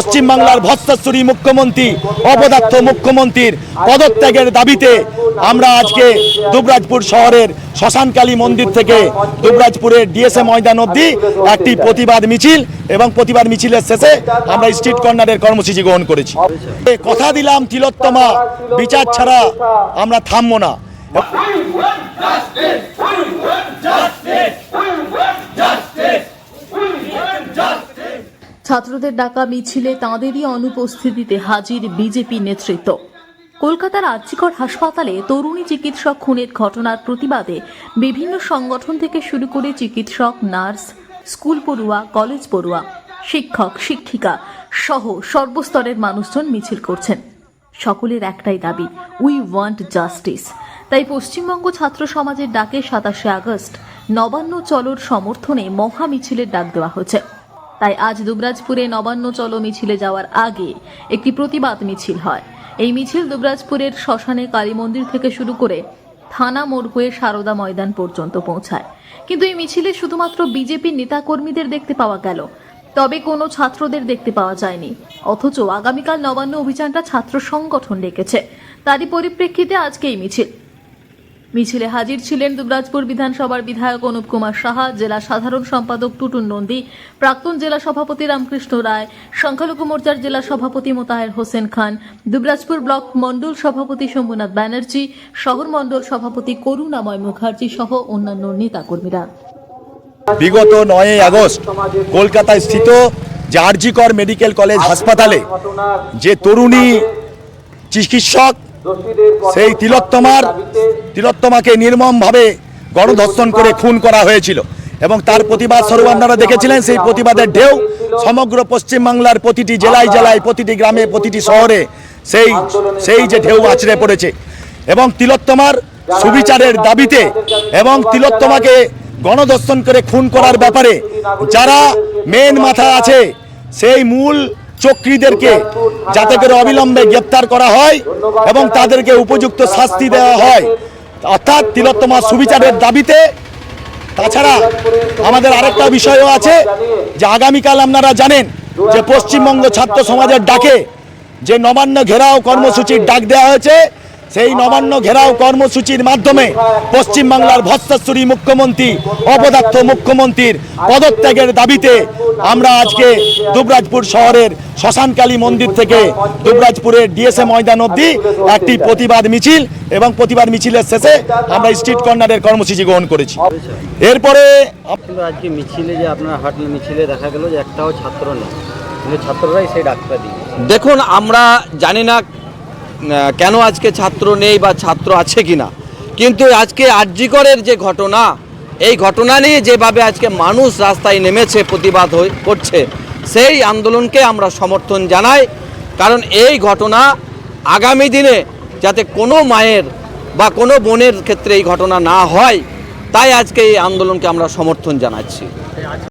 পশ্চিমবাংলার ভৎসাসুরী মুখ্যমন্ত্রী, অপদার্থ মুখ্যমন্ত্রীর পদত্যাগের দাবিতে আমরা আজকে দুবরাজপুর শহরের শ্মশানকালী মন্দির থেকে দুবরাজপুরের ডিএসএ ময়দান অবধি একটি প্রতিবাদ মিছিল এবং প্রতিবাদ মিছিলের শেষে আমরা স্ট্রিট কর্নারের কর্মসূচি গ্রহণ করেছি। কথা দিলাম তিলোত্তমা, বিচার ছাড়া আমরা থামবো না। ছাত্রদের ডাকা মিছিলে তাঁদেরই অনুপস্থিতিতে হাজির বিজেপি নেতৃত্ব। কলকাতার আর্চিকর হাসপাতালে তরুণী চিকিৎসক খুনের ঘটনার প্রতিবাদে বিভিন্ন সংগঠন থেকে শুরু করে চিকিৎসক, নার্স, স্কুল পড়ুয়া, কলেজ পড়ুয়া, শিক্ষক, শিক্ষিকা সহ সর্বস্তরের মানুষজন মিছিল করছেন। সকলের একটাই দাবি উই ওয়ান্ট জাস্টিস তাই পশ্চিমবঙ্গ ছাত্র সমাজের ডাকে সাতাশে আগস্ট নবান্ন চলোর সমর্থনে মহা মিছিলের ডাক দেওয়া হয়েছে। তাই আজ দুবরাজপুরে নবান্ন চলো মিছিলে যাওয়ার আগে একটি প্রতিবাদ মিছিল হয়। এই মিছিল দুবরাজপুরের শ্মশানে কালী মন্দির থেকে শুরু করে থানা মোড় হয়ে সারদা ময়দান পর্যন্ত পৌঁছায়। কিন্তু এই মিছিলে শুধুমাত্র বিজেপির নেতাকর্মীদের দেখতে পাওয়া গেল। তবে কোনো ছাত্রদের দেখতে পাওয়া যায়নি। অথচ আগামীকাল নবান্ন অভিযানটা ছাত্র সংগঠন ডেকেছে। তারই পরিপ্রেক্ষিতে আজকে এই মিছিল। মিছিলে হাজির ছিলেন দুবরাজপুর বিধানসভার বিধায়ক অনুপ কুমার সাহা, জেলা সাধারণ সম্পাদক টুটুন নন্দী, প্রাক্তন জেলা সভাপতি রামকৃষ্ণ রায়, সংখ্যালঘু মোর্চার জেলা সভাপতি মোতাহের হোসেন খান, দুবরাজপুর ব্লক মণ্ডল সভাপতি শম্ভুনাথ ব্যানার্জি, শহর মণ্ডল সভাপতি করুণাময় মুখার্জি সহ অন্যান্য নেতাকর্মীরা। বিগত নয় আগস্ট কলকাতায় স্থিত যে আরজিকর মেডিকেল কলেজ হাসপাতালে যে তরুণী চিকিৎসক, সেই তিলোত্তমার তিলোত্তমাকে নির্মমভাবে গণধর্ষণ করে খুন করা হয়েছিল। এবং তার প্রতিবাদ স্বরূপ আপনারা দেখেছিলেন, সেই প্রতিবাদের ঢেউ সমগ্র পশ্চিমবাংলার প্রতিটি জেলায় জেলায়, প্রতিটি গ্রামে, প্রতিটি শহরে সেই সেই যে ঢেউ আছড়ে পড়েছে। এবং তিলোত্তমার সুবিচারের দাবিতে এবং তিলোত্তমাকে গণধর্ষণ করে খুন করার ব্যাপারে যারা মেন মাথা আছে, সেই মূল চক্রীদেরকে যাতে করে অবিলম্বে গ্রেপ্তার করা হয় এবং তাদেরকে উপযুক্ত শাস্তি দেওয়া হয়। অর্থাৎ তিলোত্তমা সুবিচারের দাবিতে। তাছাড়া আমাদের আরেকটা বিষয়ও আছে যে আগামীকাল আপনারা জানেন যে পশ্চিমবঙ্গ ছাত্র সমাজের ডাকে যে নবান্ন ঘেরাও কর্মসূচির ডাক দেওয়া হয়েছে। সেই নবান্ন ঘেরাও কর্মসূচির মাধ্যমে পশ্চিমবাংলার ভৎসাসুরী মুখ্যমন্ত্রী অপদার্থ মুখ্যমন্ত্রীর পদত্যাগের দাবিতে আমরা আজকে দুবরাজপুর শহরের শ্মশানকালী মন্দির থেকে দুবরাজপুরের ডিএসএ ময়দান অবধি একটি প্রতিবাদ মিছিল এবং প্রতিবাদ মিছিলের শেষে আমরা স্ট্রিট কর্নারের কর্মসূচি গ্রহণ করেছি। এরপরে আজকে মিছিলে যে আপনার হাঁটলে মিছিলে দেখা গেল যে একটাও ছাত্র নেই। ছাত্ররাই সেই ডাক্তার দিয়ে দেখুন আমরা জানি না কেন আজকে ছাত্র নেই বা ছাত্র আছে কি না কিন্তু আজকে আর্যিকরের যে ঘটনা, এই ঘটনা নিয়ে যেভাবে আজকে মানুষ রাস্তায় নেমেছে, প্রতিবাদ করছে, সেই আন্দোলনকে আমরা সমর্থন জানাই। কারণ এই ঘটনা আগামী দিনে যাতে কোনো মায়ের বা কোনো বোনের ক্ষেত্রে এই ঘটনা না হয়, তাই আজকে এই আন্দোলনকে আমরা সমর্থন জানাচ্ছি।